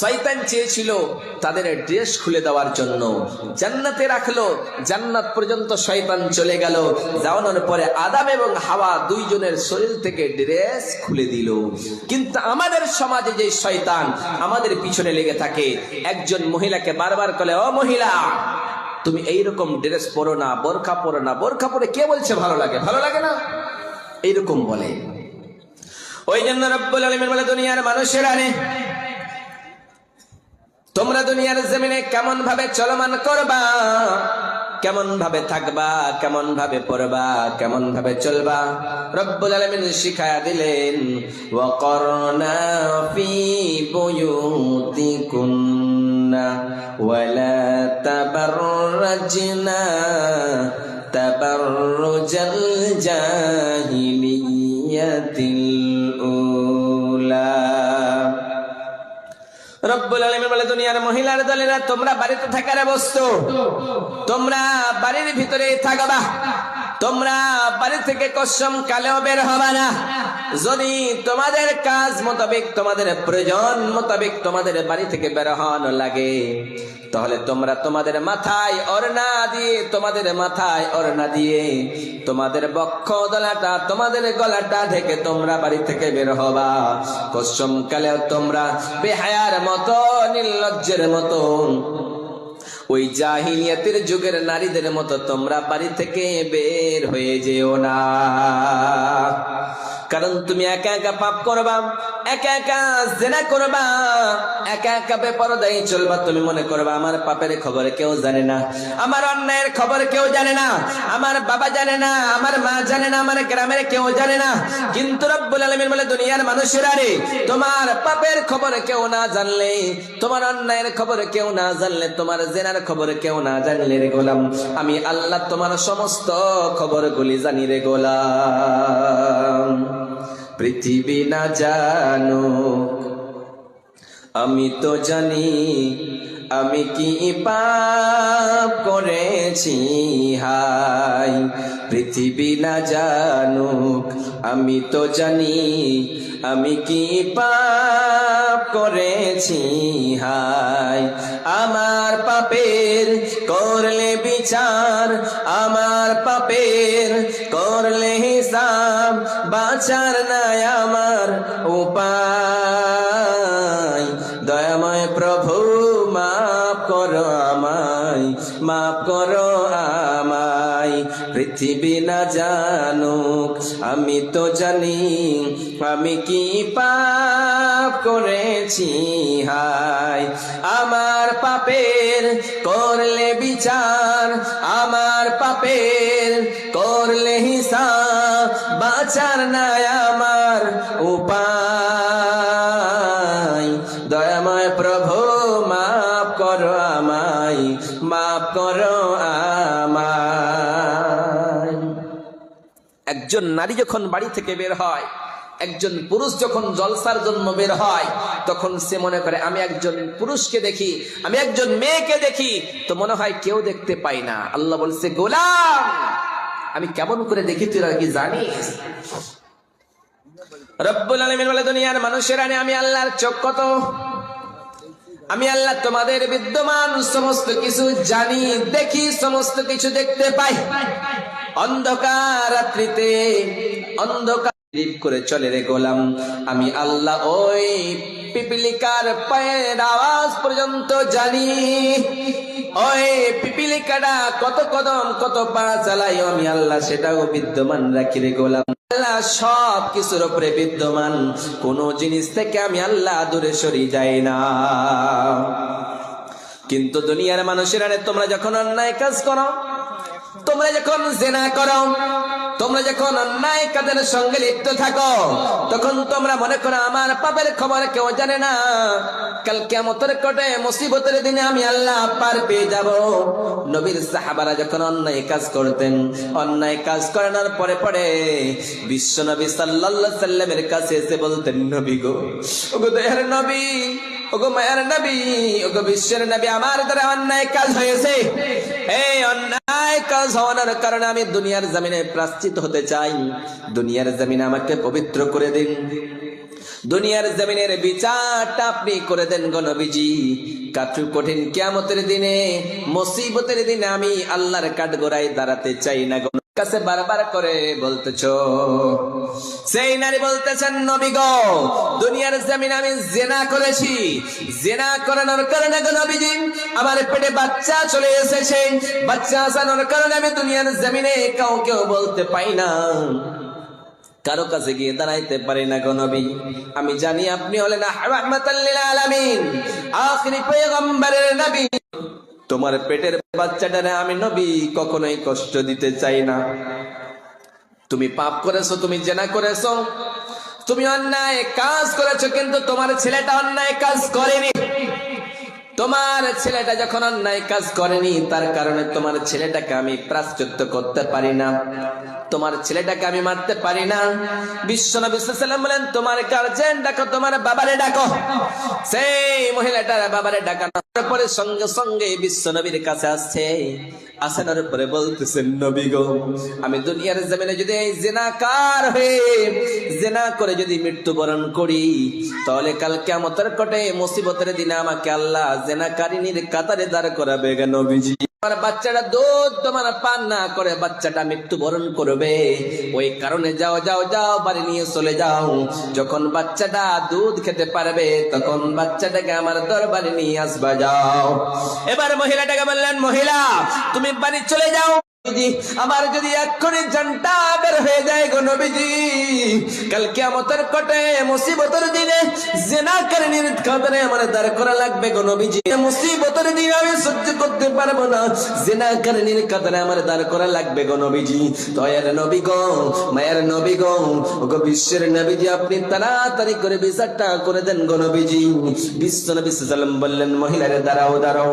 শয়তান চেয়েছিল তাদের ড্রেস খুলে দেওয়ার জন্য। জান্নাতে রাখল, জান্নাত পর্যন্ত শয়তান চলে গেল। যাওয়ানোর পরে আদাম এবং হাওয়া দুইজনের শরীর থেকে ড্রেস খুলে দিল। কিন্তু আমাদের সমাজে যে শয়তান আমাদের পিছনে লেগে থাকে, একজন মহিলাকে বারবার করে ও মহিলা, তুমি এইরকম ড্রেস পরো না, বোরখা পরো না। বোরখা পরে কে বলছে, ভালো লাগে? ভালো লাগে না? এইরকম বলে। ওই জন্য রব্বুল আলমিন বলে, দুনিয়ার মানুষেরা রে তোমরা দুনিয়ার জমিনে কেমন ভাবে চলমান করবা? কেমন ভাবে থাকবা? কেমন ভাবে পড়বা? কেমন ভাবে চলবা? রব্বুল আলামিন শিখায়া দিলেন ওয়াকরনা ফি বুয়ুতিকুন্না বলে তোমরা বাড়িতে থাকার বস্তু। তোমরা বাড়ির ভিতরে থাকবা। তোমরা বাড়ি থেকে কসম কালেও বের হবে না। যদি তোমাদের কাজ মোতাবেক তোমাদের প্রয়োজন মোতাবেক তোমাদের বাড়ি থেকে বের হওয়ানো লাগে, তাহলে তোমরা তোমাদের মাথায় অরনা দিয়ে, তোমাদের মাথায় অরনা দিয়ে তোমাদের বক্ষ দলাটা, তোমাদের গলাটা ঢেকে তোমরা বাড়ি থেকে বের হবা। কসম কালেও তোমরা বেহায়ার মতো, নির্লজ্জের মতো ওই জাহিনিয়াতের যুগের নারীদের মতো তোমরা বাড়ি থেকে বের হয়ে যেও না। কারণ তুমি একা একা পাপ করবা, একা একা জেনা করবা, একা একা বেপরদাই চলবা তুমি মনে করবা, আমার পাপের খবর কেউ জানে না, আমার অন্যায়ের খবর কেউ জানে না, আমার বাবা জানে না, আমার মা জানে না, আমার গ্রামের কেউ জানে না। কিন্তু রব্বুল আলমিন বলে, দুনিয়ার মানুষেরা রে, তোমার পাপের খবর কেউ না জানলে, তোমার অন্যায়ের খবর কেউ না জানলে, তোমার জেনার খবর কেউ না জানলে রে গোলাম, আমি আল্লাহ তোমার সমস্ত খবরগুলি জানি রে গোলাম। পৃথিবী না জানুক। আমি তো জানি, আমি কি পাপ করেছি? হাই, পৃথিবী না জানুক। আমি তো জানি, আমি কি পাপ করেছি? হাই, আমার পাপের করলে বিচার, আমার পাপের করলে হিসাব বাঁচার নাই আমার উপায়। দয়াময় প্রভু, মাফ করো আমায়, মাফ করো আমায়। পৃথিবী না জানুক, আমি তো জানি, আমি কি পাপ করেছি হাই আমার পাপের করলে বিচার, আমার পাপের বাঁচার নাই আমার উপায়। দয়াময় প্রভু, মাফ করো আমায়, মাফ করো একজন নারী যখন বাড়ি থেকে বের হয়, একজন পুরুষ যখন জলসার জন্য বের হয়, তখন সে মনে করে, আমি একজন পুরুষকে দেখি, আমি একজন মেয়েকে দেখি, তো মনে হয় কেউ দেখতে পাই না। আল্লাহ বলছে, গোলাম! আমি কেমন করে দেখি, তুই কি জানিস? রব্বুল আলমিন বলে, দুনিয়ার মানুষের আনে আমি আল্লাহর চোখ কত? আমি আল্লাহ তোমাদের বিদ্যমান, সমস্ত কিছু জানি, দেখি, সমস্ত কিছু দেখতে পাই। অন্ধকার রাত্রিতে, অন্ধকার করে চলে রে গোলাম। আমি আল্লাহ ওই পিপিলিকার পায়ের আওয়াজ পর্যন্ত জানি। ওই পিপিলিকাটা, কত কদম, কত পা চালাই আমি আল্লাহ, সেটাও বিদ্যমান রাখি রে গোলাম। আল্লাহ সব কিছুর উপরে বিদ্যমান, কোন জিনিস থেকে আমি আল্লাহ দূরে সরি যাই না। কিন্তু দুনিয়ার মানুষের আরে তোমরা যখন অন্যায় কাজ করো, তোমরা যখন জেনা করো তোমরা যখন অন্যায় কাদের সঙ্গে লিপ্ত থাকো, তখন তোমরা মনে করো আমার পাপের খবর কেউ জানে না। কাল কেমতের কটে, মুসিবতের দিনে আমি আল্লাহ পার পেয়ে যাব। নবীর সাহাবারা যখন অন্যায় কাজ করতেন, অন্যায় কাজ করানোর পরে পরে বিশ্ব নবী সাল্লাল্লাহু সাল্লামের কাছে এসে বলতেন, নবী গো দয়ার নবী নবী, ওগো বিশ্বের নবী, আমার দ্বারা অন্যায় কাজ হয়েছে। এই অন্যায় কাজ হওয়ার কারণে আমি দুনিয়ার জমিনে প্রাশ্চিত হতে চাই। দুনিয়ার আমাকে পবিত্র করে দিন। দুনিয়ার জমিনের বিচারটা আপনি করে দেন গণবিজি কাঠু কঠিন কিয়ামতের দিনে, মুসিবতের দিনে আমি আল্লাহর কাঠগোড়ায় দাঁড়াতে চাই না কাছে বারবার করে বলতেছ। সেই নারী বলতেছেন, নবী গো, দুনিয়ার জমিনে আমি জেনা করেছি। জেনা করানোর কারণে গো নবীজি, আমার পেটে বাচ্চা চলে এসেছে। বাচ্চা আসানোর কারণে আমি দুনিয়ার জমিনে কাউকেও বলতে পাই না। কারও কাছে গিয়ে দাঁড়াইতে পারি না গো নবী। আমি জানি আপনি হলেন আখিরি পয়গম্বরের নবী। তোমার পেটের বাচ্চাটারে আমি নবী কখনোই কষ্ট দিতে চাই না। তুমি পাপ করেছ, তুমি জেনা করেছ। তুমি অন্যায় কাজ করেছ, কিন্তু তোমার ছেলেটা অন্যায় কাজ করেনি। তোমার ছেলেটা যখন অন্যায় কাজ করেনি, তার কারণে তোমার ছেলেটাকে আমি প্রাশ্চিত্য করতে পারি না। তোমার ছেলেটাকে আমি মারতে পারি না। বিশ্ব নবী বলেন, তোমার গার্জেন ডাকো, তোমার বাবারে ডাকো। সেই মহিলাটার বাবারে ডাকানোর পরে সঙ্গে সঙ্গে বিশ্ব নবীর কাছে আসছে। আসানোর পরে বলতেছেন, নবী গো, আমি দুনিয়ার জমিনে যদি জেনাকার হয়ে, জেনা করে যদি মৃত্যুবরণ করি, তাহলে কাল কেমতের কটে মুসিবতের দিনে আমাকে আল্লাহ জেনাকারিনীর কাতারে দাঁড় করাবে নবীজি। বাচ্চাটা দুধ তোমার পান না করে, বাচ্চাটা মৃত্যুবরণ করবে। ওই কারণে যাও যাও যাও, বাড়ি নিয়ে চলে যাও। যখন বাচ্চাটা দুধ খেতে পারবে, তখন বাচ্চাটাকে আমার দরবারে নিয়ে আসবা যাও। এবার মহিলাটাকে বললেন, মহিলা, তুমি বাড়ি চলে যাও। আমার যদি এক্ষুনি জানটা বের হয়ে যায় গো নবীজি, কাল কিয়ামতের কটে দিনে জেনা কাদরে আমার দাঁড় করা লাগবে গো নবীজি। দিনে আমি সহ্য করতে পারব না, জেনা কাদরে আমার দাঁড় করা লাগবে গো নবীজি। নবী মায়ের নবী বিশ্বের নবীজি, আপনি তাড়াতাড়ি করে বিচারটা করে দেন গো নবীজি। বিশ্ব নবী সাল্লাম বললেন, মহিলারে দাঁড়াও দাঁড়াও।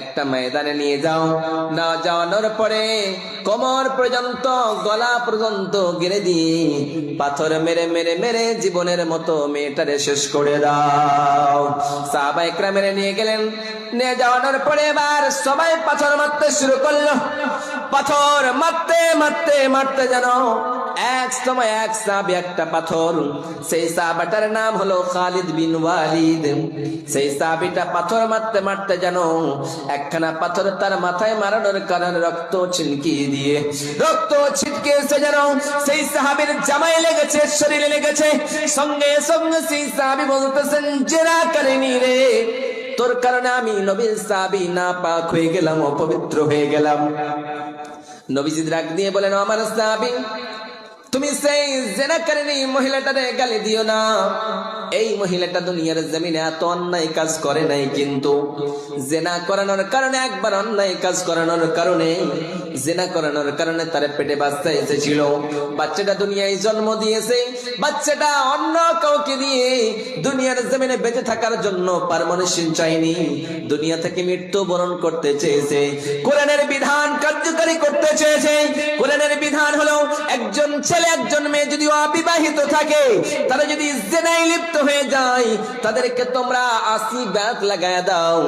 একটা ময়দানে নিয়ে যাও। না যাওয়ানোর পরে কোমর পর্যন্ত, গলা পর্যন্ত গেড়ে দিয়ে পাথর মেরে মেরে মেরে জীবনের মতো মেয়েটারে শেষ করে দাও। সাহাবা একরা মেরে নিয়ে গেলেন। নিয়ে যাওয়ানোর পরে এবার সবাই পাথর মারতে শুরু করল। পাথর মারতে মারতে মারতে যেন এক সময় এক সাহাবি একটা পাথর, সেই সাহাবাটার নাম হলো খালিদ বিন ওয়ালিদ। সেই সাহাবিটা পাথর মারতে মারতে যেন একখানা পাথর তার মাথায় মারানোর কারণে রক্ত ছিনকিয়ে দিয়ে, রক্ত ছিটকে এসে যেন সেই সাহাবির জামায় লেগেছে, শরীরে লেগেছে। সঙ্গে সঙ্গে সেই সাহাবি বলতেছেন, জেরা করেনি রে, তোর কারণে আমি নবীর সাহাবি না পাক হয়ে গেলাম, অপবিত্র হয়ে গেলাম। নবীজি রাগ দিয়ে বলেন আমার সাহাবি তুমি সেই জেনাকারিনী মহিলাটারে গালি দিও না। এই মহিলাটা দুনিয়ার জমিনে এত অন্যায় কাজ করে নাই, কিন্তু জেনা করানোর কারণে, একবার অন্যায় কাজ করানোর কারণে, জেনা করানোর কারণে তার পেটে বাচ্চা এসেছিল। বাচ্চাটা দুনিয়ায় জন্ম দিয়েছে। বাচ্চাটা অন্য কাউকে দিয়ে দুনিয়ার জমিনে বেঁচে থাকার জন্য পারমানুষিক চাইনি দুনিয়া থেকে মৃত্যু বরণ করতে চেয়েছে। কোরআনের বিধান কার্যকারী করতে চেয়েছে। কোরআনের বিধান হলো, একজন ছেলে, একজন মেয়ে যদি অবিবাহিত থাকে, তারা যদি জেনাই লিপ্ত হয়ে যায় তাদেরকে তোমরা আশি ব্যাত লাগায় দাও,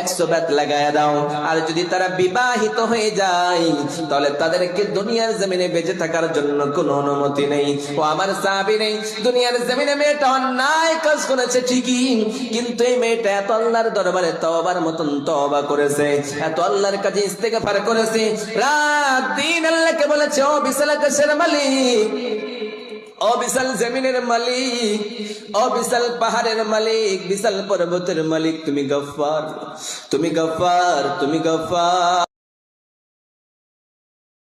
একশো ব্যাত লাগায় দাও। আর যদি তারা বিবাহিত হয়ে যায়, তাহলে তাদেরকে দুনিয়ার জমিনে বেঁচে থাকার জন্য কোনো অনুমতি নেই। ও আমার সাহাবি নেই, দুনিয়ার জমিনে মেয়েটা অন্যায় কাজ করেছে ঠিকই, কিন্তু এই মেয়েটা এত আল্লাহর দরবারে তবার মতন তবা করেছে, এত আল্লাহর কাজে কাছে ইস্তেগফার করেছে। রাত দিন আল্লাহকে বলেছে, ও বিশাল আকাশের মালিক ও ও বিশাল জমিনের মালিক, অবিশাল বিশাল পাহাড়ের মালিক, বিশাল পর্বতের মালিক। তুমি গফার তুমি গফার তুমি গফার